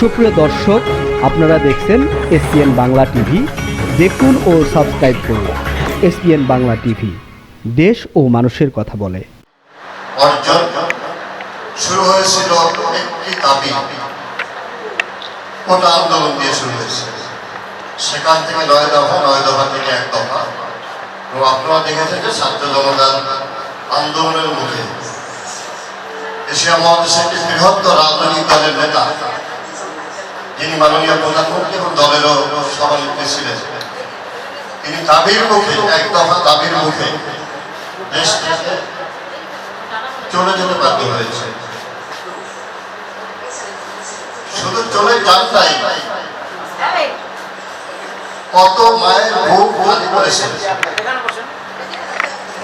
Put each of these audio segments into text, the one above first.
সুপ্রিয় দর্শক, আপনারা দেখছেন এসপিএন বাংলা টিভি। দেখুন ও সাবস্ক্রাইব করুন এসপিএন বাংলা টিভি। দেশ ও মানুষের কথা বলে। শুরু হয়েছিল একটি দাবি। কোটা আন্দোলন দিয়ে শুরু হয়েছে। সেখান থেকে নয় দফা নয় দফা থেকে এক দফা। এবং আপনারা দেখেছেন যে ছাত্র জনতার আন্দোলনের মুখে এশিয়া মহাদেশের একটি বৃহত্তর রাজনৈতিক দলের নেতা যিনি মাননীয় প্রধানমন্ত্রী এবং দলেরও সভানেত্রী ছিলেন, তিনি দাবির মুখে, এক দফা দাবির মুখে দেশ থেকে চলে যেতে বাধ্য হয়েছে। শুধু চলে যান নাই, কত মায়ের বুক খালি করেছে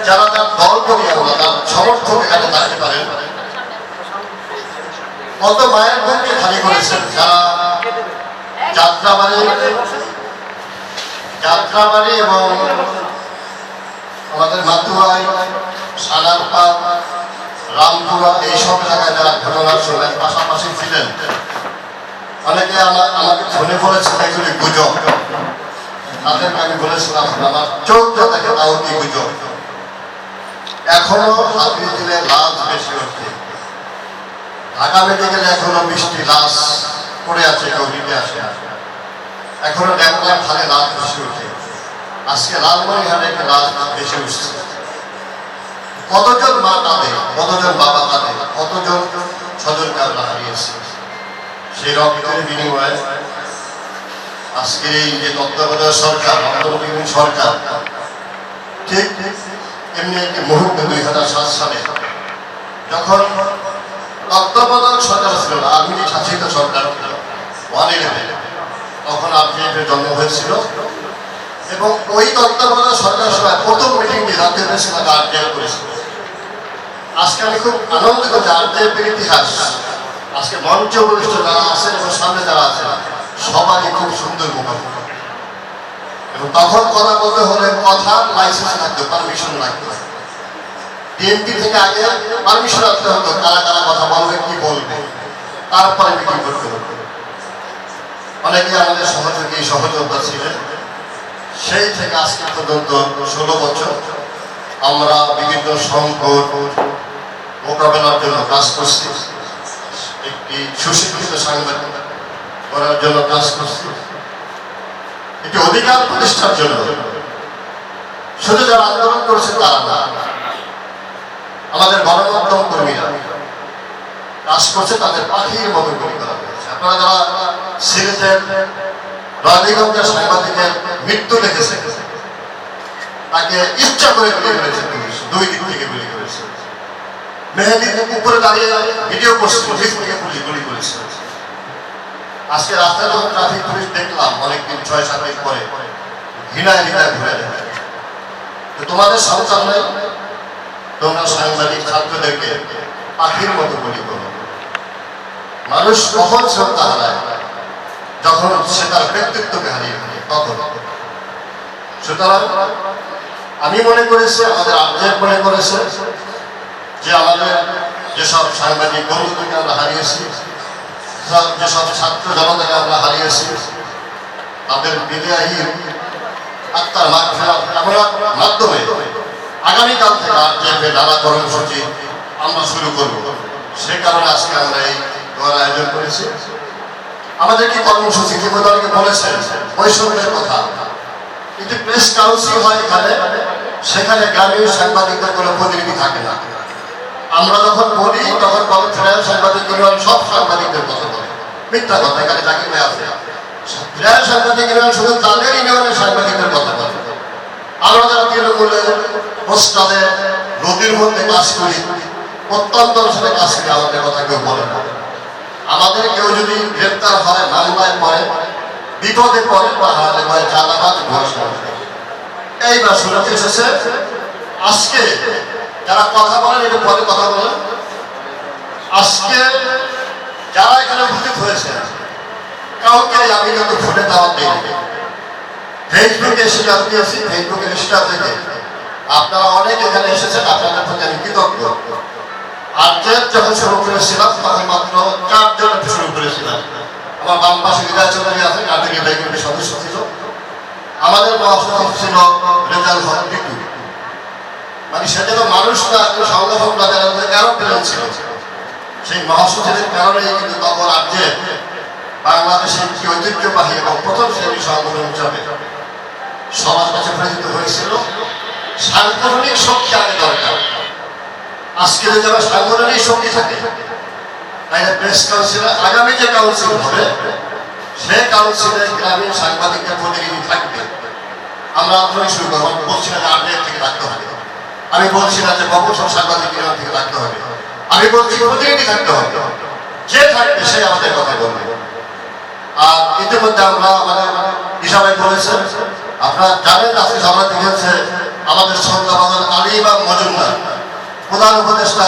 যারা তার দল করি আমরা তার সমর্থক এখানে থাকতে পারেন, কত মায়ের বুককে খালি করেছেন। যারা যাত্রাবাড়ি যাত্রাবাড়ি এবং আমাদের মাতুয়াই সালারপাত রামপুরা, এইসব জায়গায় যারা ঘটনার সময় পাশাপাশি ছিলেন। অনেকে আমাকে ফোনে বলেছেন এগুলি গুজব। তাদেরকে আমি বলেছিলাম, আমার চোখ যা দেখে, তাও কি গুজব? এখনও হাতির দিলে লাশ বেশি হচ্ছে। ঢাকা মেডিকেলে এখনও বৃষ্টি লাশ পড়ে আছে, কেউ নিতে আসে এখনও ড্যামলাম খালে লাশ বেশি উঠে আজকে লালমনিহাটে একটা লাশ বেশি উঠছে। কতজন মা কাঁদে, কতজন বাবা কাঁদে, কতজন স্বজনকে আমরা হারিয়েছি। সেই রক্তের বিনিময়ে আজকের এই যে তত্ত্বাবধায়ক সরকার, অন্তর্বর্তীকালীন সরকার, ঠিক এমনি একটি মুহূর্তে দুই হাজার সাত সালে, যখন তত্ত্বাবধায়ক সরকার ছিল না আর্মি শাসিত সরকার ওয়ান ইলেভেন তখন আরপিএফের জন্ম হয়েছিল। এবং ওই তত্ত্বাবধায়ক সরকার সময় প্রথম মিটিংটি জাতীয় প্রেসিডেন্ট আরটিআই করেছিল। আজকে আমি খুব আনন্দিত যে আরটিআইপির ইতিহাস। আজকে মঞ্চ উপবিষ্ট যারা আছেন এবং সামনে যারা আছেন, সবারই খুব সুন্দর মুখোমুখি। এবং তখন কথা বলতে হলে কথা লাইসেন্স লাগতো পারমিশন লাগতো। ডিএমপি থেকে আগে পারমিশন রাখতে হতো, কারা কারা কথা বলবে, কি বলবে, তারপরে মিটিং করতে হতো। অনেকে আমাদের সহযোগী সহযোগিতা ছিলেন। সেই থেকে আজকে পর্যন্ত ষোলো বছর আমরা বিভিন্ন সংকট মোকাবেলার জন্য কাজ করছি। একটি সুশিক্ষিত সাংবাদিক করার জন্য কাজ করছি। একটি অধিকার প্রতিষ্ঠার জন্য। শুধু যারা আন্দোলন করেছে তারা না আমাদের গণমাধ্যম কর্মীরা কাজ করছে, তাদের পাখির মতো করে করা হয়েছে। আপনারা যারা সিলেটের রানীগঞ্জের সাংবাদিকের মৃত্যু দেখেছে তাকে ইচ্ছা করে গুলি করেছে পুলিশ, দুই দিক থেকে গুলি করেছে। মেহেদি উপরে দাঁড়িয়ে ভিডিও করছিল নিচ থেকে পুলিশ গুলি করেছে। আজকে রাস্তায় যখন ট্রাফিক পুলিশ দেখলাম, অনেকদিন ছয় সাত পরে, ঘৃণায় ঘৃণায় ঘুরে তোমাদের সন্তান নাই তোমরা সাংবাদিক ছাত্রদেরকে পাখির মতো গুলি করো। মানুষ কখন শ্রদ্ধা হারায়? যখন সে তার ব্যক্তিত্বকে হারিয়ে ফেলে, তখন। সুতরাং আমি মনে করেছি, আমাদের আর্জেন্ট মনে করেছে যে আমাদের যেসব সাংবাদিক বন্ধুদেরকে আমরা হারিয়েছি সব যেসব ছাত্র জনতাকে আমরা হারিয়েছি, তাদের বিদায়ী আত্মার মাধ্যমে আগামীকাল থেকে আর্জেন্টের নানা কর্মসূচি আমরা শুরু করব, সে কারণে আজকে আমরা এই দোয়ার আয়োজন করেছি। আমাদের কি কর্মসূচি? কি অনেকে বলেছেন? বৈষম্যের কথা। কিন্তু প্রেস কাউন্সিল হয় এখানে, সেখানে গ্রামীণ সাংবাদিকদের কোনো প্রতিনিধি থাকে না। আমরা যখন বলি, তখন বলে সাংবাদিক ইউনিয়ন সব সাংবাদিকদের কথা বলে। মিথ্যা কথা, এখানে জাকির ভাই আছে। সাংবাদিক ইউনিয়ন শুধু তাদের ইউনিয়নের সাংবাদিকদের কথা বলে। আমরা যারা তৃণমূলে পোস্টারে নদীর মধ্যে কাজ করি অত্যন্ত সাথে কাজ করি, আমাদের কথা কেউ বলে না। আমাদের কেউ যদি গ্রেপ্তার হয় মামলায় পড়ে, বিপদে পড়ে, বা হারালে পড়ে চাঁদাবাজ ঘোষণা এইবার শুনতে এসেছে। আজকে যারা কথা বলেন এটা পরে কথা বলেন। আজকে যারা এখানে উপস্থিত হয়েছে, কাউকে আমি কিন্তু ফোনে দাওয়াত দিই ফেসবুকে এসে যাচ্ছি আছি ফেসবুকে স্টাফ থেকে আপনারা অনেক এখানে এসেছেন, আপনাদের প্রতি আমি কৃতজ্ঞ। আর্যের যখন শুরু করেছিলাম, তখন মাত্র চারজনকে শুরু করেছিলাম। আমার বাম পাশে বিদায় চৌধুরী আছে কার্তিকের ব্যাংকের সদস্য ছিল। আমাদের মহাসচিব ছিল রেজাল হক টিটু মানে সেটা তো মানুষ না সংগঠন না যেন এরোপ্লেন ছিল। সেই মহাসচিবের কারণে কিন্তু তখন রাজ্যে বাংলাদেশের কি ঐতিহ্যবাহী এবং প্রথম শ্রেণির সংগঠন হিসাবে সমাজ কাছে পরিচিত হয়েছিল। সাংগঠনিক শক্তি আগে দরকার। আজকে যদি আমার সাংগঠনিক শক্তি থাকে, তাহলে প্রেস কাউন্সিলে আগামী যে কাউন্সিল হবে, সে কাউন্সিলে গ্রামীণ সাংবাদিকদের প্রতিনিধি থাকবে। আমরা আন্দোলন শুরু করব। আমি বলছি না যে আপডেট থেকে রাখতে হবে। আমি বলছি না যে গবেষক সাংবাদিক ইউনিয়ন থেকে রাখতে হবে। আমি বলছি প্রতিনিধি থাকতে হবে। যে থাকবে, সে আমাদের কথা বলবে। আর ইতিমধ্যে আমরা আমাদের হিসাবে করেছেন আপনারা জানেন, আজকে সবাই দেখেছে আমাদের শ্রদ্ধা বাদল আলিবাগ মজুমদার। প্রধান উপদেষ্টা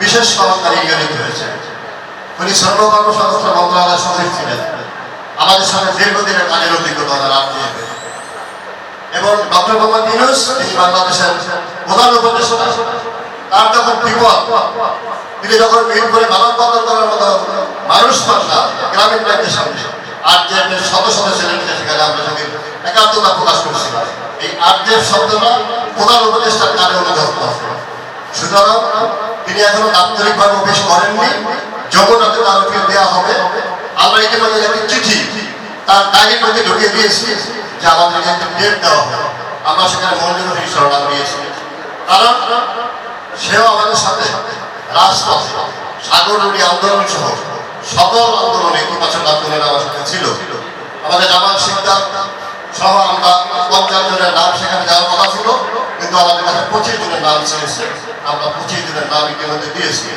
বিশেষ সহকারী নিয়োজিত হয়েছে। উনি সর্বকর্ম সংস্থা মন্ত্রণালয়ের সচিব ছিলেন। আমাদের সঙ্গে দীর্ঘদিনের কাজের অভিজ্ঞতা তারা নিয়ে এবং ডক্টর মোহাম্মদ ইউনুস বাংলাদেশের প্রধান উপদেষ্টা, তার যখন বিপদ, তিনি যখন ভিড় করে মানববন্ধন করার মতো মানুষ পাল্লা গ্রামীণ ব্যাংকের সামনে, আর যে শত শত ছেলেমেয়ে সেখানে আমরা সেদিন একাত্মতা প্রকাশ করেছিলাম। এই আর্জের শব্দটা সুতরাং তিনি এখনও করেননি। দেওয়া হবে। আমরা ইতিমধ্যে একটি চিঠি তার ডায়ের মধ্যে ঢুকিয়ে দিয়েছি যে ডেট দেওয়া হবে। আমরা সেখানে মন্দির দিয়েছি কারণ সেও আমাদের সাথে সাগরী আন্দোলন সহ সকল আন্দোলনে আন্দোলনে আমার সাথে ছিল। আমাদের জামাল সিকদার সহ আমরা পঞ্চাশ জনের নাম সেখানে যাওয়ার কথা ছিল, কিন্তু আমাদের কাছে পঁচিশ জনের নাম চেয়েছে। আমরা পঁচিশ জনের নাম ইতিমধ্যে দিয়েছি।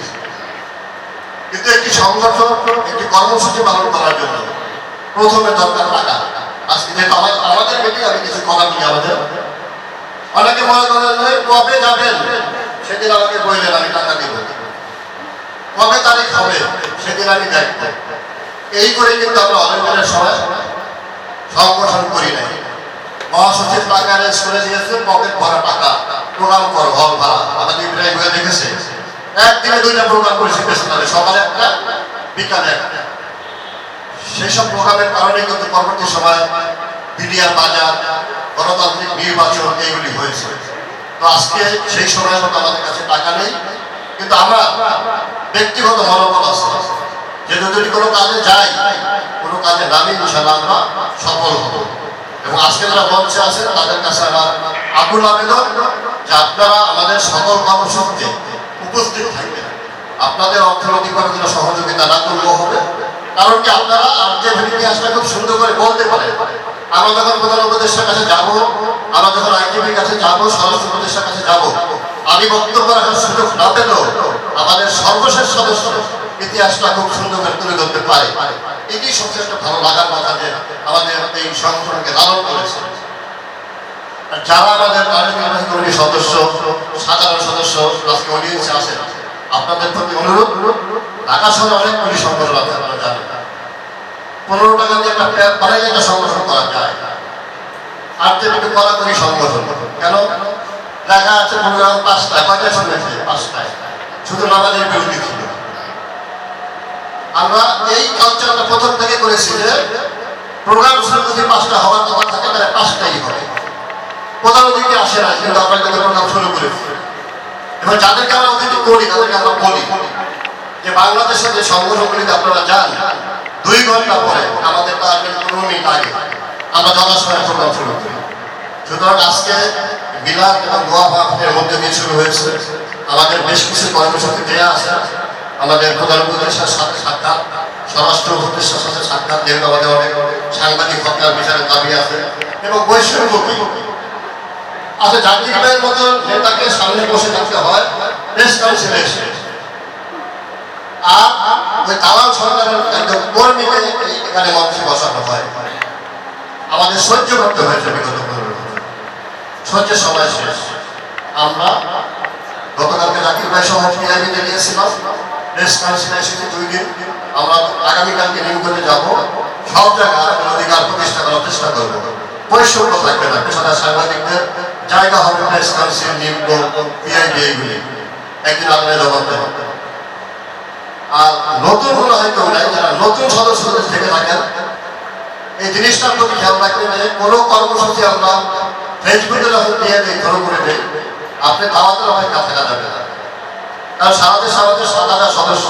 কিন্তু একটি সংগঠন, একটি কর্মসূচি পালন করার জন্য প্রথমে দরকার টাকা। আজকে যেহেতু আমাদের মিটিং আমি কিছু কথা বলি আমাদের। অনেকে মনে করেন যে, কবে যাবেন? সেদিন আমাকে বললেন, আমি টাকা দিব। কবে তারিখ হবে? সেদিন আমি দায়িত্ব এই করে কিন্তু আমরা অনেকদিনের সময় সংগঠন করি নাই। মহাসচিব টাকা অ্যারেঞ্জ করে দিয়েছে, পকেট ভরা টাকা। প্রোগ্রাম করো হল ভাড়া। আমাদের ইব্রাহিম হয়ে দেখেছে? একদিনে দুইটা প্রোগ্রাম করেছি পেছনে সকালে একটা, বিকালে একটা। সেই সব প্রোগ্রামের কারণে কিন্তু পরবর্তী সময় বিডিআর বাজার, গণতান্ত্রিক নির্বাচন এইগুলি হয়েছে। তো আজকে সেই সময় মতো আমাদের কাছে টাকা নেই। কিন্তু আমরা ব্যক্তিগত মনোবল আছে। যে যদি কোনো কাজে যাই, কোনো কাজে নামি ইনশাল্লাহ আমরা সফল হব। এবং আজকে যারা মঞ্চে আছেন, তাদের কাছে আমার আকুল আবেদন যে উপস্থিত থাকবেন। আপনাদের অর্থনৈতিকভাবে যেন সহযোগিতা না করলেও হবে। কারণ কি আপনারা আর যে ইতিহাসটা খুব সুন্দর করে বলতে পারেন, আমরা যখন প্রধান কাছে যাব, আমরা যখন আইটিভির কাছে যাব সদস্য উপদেষ্টার কাছে যাব আমি বক্তব্য রাখার সুযোগ না পেলেও আমাদের সর্বশেষ সদস্য ইতিহাসটা খুব সুন্দর করে তুলে ধরতে পারে। এটি সবচেয়ে একটা ভালো লাগার কথা যে আমাদের এই সংগঠনকে লালন করেছে। যারা আমাদের কার্যনির্বাহী কমিটির সদস্য, সাধারণ সদস্য, আজকে অডিয়েন্সে আসেন আপনাদের প্রতি অনুরোধ, ঢাকা শহরে অনেকগুলি সংগঠন আছে, আপনারা জানেন। পনেরো টাকা দিয়ে একটা বানাইলে একটা সংগঠন করা যায়। আর যে একটু কড়াকড়ি সংগঠন, কেন? দেখা আছে প্রোগ্রাম পাঁচটায়। কয়টায় শুনেছে পাঁচটায়। শুধু নামাজের বিরোধী ছিল। আমরা এই কালচারটা প্রথম থেকে করেছি যে প্রোগ্রাম শুরু যদি পাঁচটা হওয়ার কথা থাকে, তাহলে পাঁচটাই হবে। প্রধান অতিথি আসে না কিন্তু আমরা কিন্তু প্রোগ্রাম শুরু করেছি। এবং যাদেরকে আমরা অতিথি করি, তাদেরকে আমরা বলি যে বাংলাদেশের যে সংগঠনগুলিতে আপনারা যান, দুই ঘণ্টা পরে আমাদের টার্গেট পনেরো মিনিট আগে আমরা যথাসময়ে প্রোগ্রাম শুরু করি। সুতরাং আজকে এবং মধ্যে দিয়ে শুরু হয়েছে। আমাদের বেশ কিছু কর্মসূচি আছে। আমাদের সাথে সাক্ষাৎ, স্বরাষ্ট্র সাথে সাক্ষাৎ আমাদের অনেক সাংবাদিক হত্যার বিচারের দাবি আছে এবং বৈষম্যমুখী। আচ্ছা ভাইয়ের মতো নেতাকে সামনে বসে থাকতে হয় প্রেস কাউন্সিলে এসে। আর ওই দালাল সরকারের একজন এখানে মঞ্চে বসানো হয়। আমাদের সহ্য করতে হয়েছে বিগত বছর সময় শেষ। আমরা গতকালকে জাকির ভাই সহ পিআইবিতে গিয়েছিলাম। প্রেস কাউন্সিলে এসেছি দুই দিন। আমরা আগামীকালকে নিয়োগতে যাব। সব জায়গায় অধিকার প্রতিষ্ঠা করার চেষ্টা করব। বৈষম্য থাকবে না। পেশাদার সাংবাদিকদের জায়গা হবে প্রেস কাউন্সিল নিয়োগ পিআইবি এইগুলি একদিন আগে জবাব দেবো। আর নতুন হলো হয়তো নাই যারা নতুন সদস্যদের থেকে থাকেন, এই জিনিসটার প্রতি খেয়াল রাখতে যে কোনো কর্মসূচি আমরা ফেসবুকে দিয়ে করে দিই আপনি দাওয়াতের অনেক কাছে যাবে না কারণ সারা দেশ আমাদের সাত হাজার সদস্য।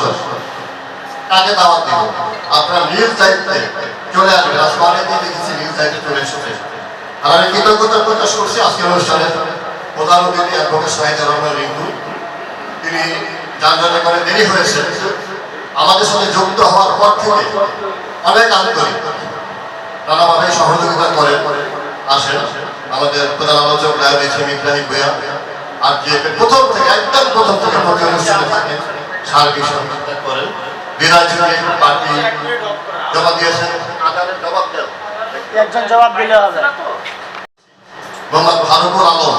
কাকে দাওয়াত দিব? আপনার নিজ দায়িত্বে চলে চলে এসেছে। আর আমি কৃতজ্ঞতা প্রকাশ করছি আজকের অনুষ্ঠানে। প্রধান অতিথি অ্যাডভোকেট শাহিদ রহমান রিঙ্কু। তিনি দেরি হয়েছে। আমাদের সাথে যুক্ত হওয়ার পর থেকে অনেক আন্তরিক। নানাভাবে সহযোগিতা করে আসেন। আমাদের প্রধান আলোচক ইসলাম ইব্রাহিম ভূয়া আর যে প্রথম থেকে একদম প্রথম থেকে প্রতি অনুষ্ঠানে থাকে সার্বিক সহযোগিতা করেন বিদায় পার্টি দিয়েছেন জবাব দেন একজন জবাব দিলে হবে। মোহাম্মদ ফারুকুল আলম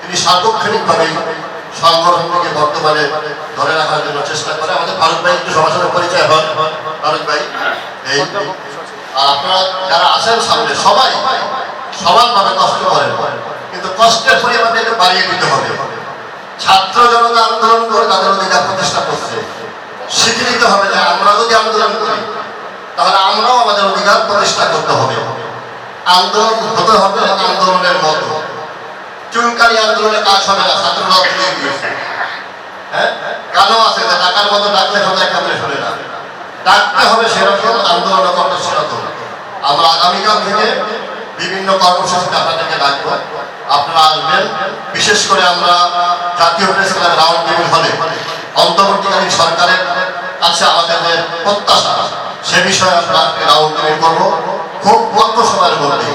তিনি সার্বক্ষণিকভাবে সংগঠনটিকে বর্তমানে ধরে রাখার জন্য চেষ্টা করে। আমাদের ফারুক ভাই একটু সবার সাথে পরিচয় হন। ফারুক ভাই এই। আর আপনারা যারা আছেন সামনে সবাই সমানভাবে কষ্ট করেন কিন্তু কষ্টের পরিমাণটা একটু বাড়িয়ে দিতে হবে। ছাত্র জনতা আন্দোলন করে তাদের অধিকার প্রতিষ্ঠা করছে। শিখে নিতে হবে যে আমরা যদি আন্দোলন করি, তাহলে আমরাও আমাদের অধিকার প্রতিষ্ঠা করতে হবে। আন্দোলন হতে হবে আন্দোলনের মতো। চুলকানি আন্দোলনে কাজ হবে না ছাত্ররা তুলে দিয়েছে হ্যাঁ? কারণ আছে যে টাকার মতো ডাকলে সবাই একেবারে শুনে না। ডাকতে হবে সেরকম আন্দোলন করতে সেরকম আমরা আগামীকাল থেকে বিভিন্ন কর্মসূচিতে আপনাদেরকে ডাকবো। আপনারা আসবেন। বিশেষ করে আমরা জাতীয় প্রেস ক্লাব রাউন্ড টেবিল হলে অন্তর্বর্তীকালীন সরকারের কাছে আমাদের যে প্রত্যাশা, সে বিষয়ে আমরা রাউন্ড টেবিল করব। খুব অল্প সময়ের মধ্যে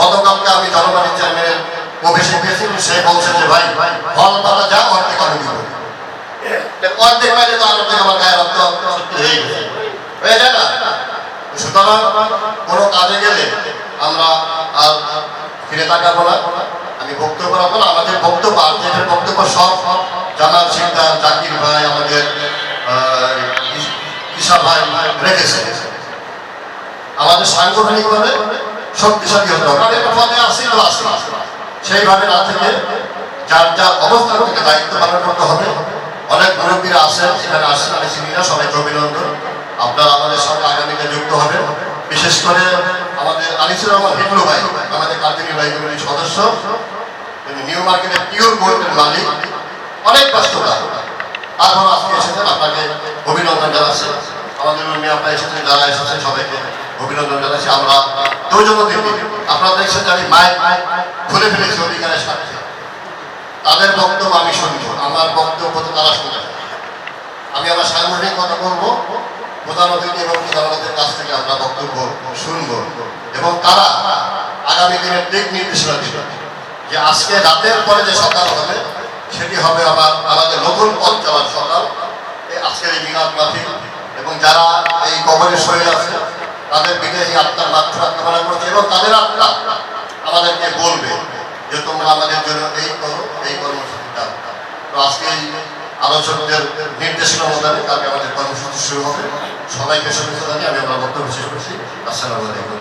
গতকালকে আমি জনগণের চেয়ারম্যানের অফিসে গিয়েছি সে বলছে যে, ভাই, ফল পাতা যা অর্ধেক আমি দিব। অর্ধেক পাইলে তো অর্ধেক আমার গায়ে রক্ত গেছে। হয়ে যায় না? সুতরাং কোনো কাজে গেলে আমরা আর ফিরে তাকাবো না। আমি বক্তব্য রাখব না। আমাদের বক্তব্য আর যে বক্তব্য সব জামাল সিকদার জাকির ভাই আমাদের ঈশা ভাই রেখেছে আমাদের সাংগঠনিকভাবে শক্তিশালী হতে হবে। আমাদের পদে আসি তো আসি সেইভাবে না থেকে যার যার অবস্থান থেকে দায়িত্ব পালন করতে হবে। অনেক মুরব্বীরা আসেন এখানে আসেন। আমি চিনি না, সবাইকে অভিনন্দন। আপনারা আমাদের সঙ্গে আগামীতে যুক্ত হবেন বিশেষ করে আমাদের আনিসুর রহমান হিমলু ভাই, আমাদের কার্তিনী ভাই কমিটির সদস্য তিনি নিউ মার্কেটের পিওর গোল্ডের মালিক। অনেক ব্যস্ততা। তারপর আজকে এসেছেন, আপনাকে অভিনন্দন জানাচ্ছি। আমাদের মেয়ে আপনারা এসেছেন, যারা এসেছেন, সবাইকে অভিনন্দন জানাচ্ছি। আমরা দুজন দিন, আপনারা দেখছেন যে আমি মাইক খুলে ফেলেছি অধিকারের সাথে তাদের বক্তব্য আমি শুনব, আমার বক্তব্য তো তারা শুনবে। আমি আমার সাংগঠনিক কথা বলব। প্রধান অতিথি এবং প্রধানমন্ত্রীর কাছ থেকে আমরা বক্তব্য শুনব এবং তারা আগামী দিনের দিক নির্দেশনা দিবে যে আজকে রাতের পরে যে সকাল হবে, সেটি হবে আমার আমাদের নতুন পথ চলার সকাল। এই আজকের এই মিনাদ মাহফিল এবং যারা এই কবরের শরীর আছে, তাদের বিদেহী আত্মার মাত্রা কামনা করছে এবং তাদের আত্মা আমাদেরকে বলবে যে তোমরা আমাদের জন্য এই করো, এই কর্মসূচি দাও। তো আজকে এই আলোচকদের নির্দেশনা মোতাবেক কালকে আমাদের কর্মসূচি শুরু হবে। সবাইকে শুভেচ্ছা জানিয়ে আমি আমার বক্তব্য শেষ করছি। আসসালামু আলাইকুম।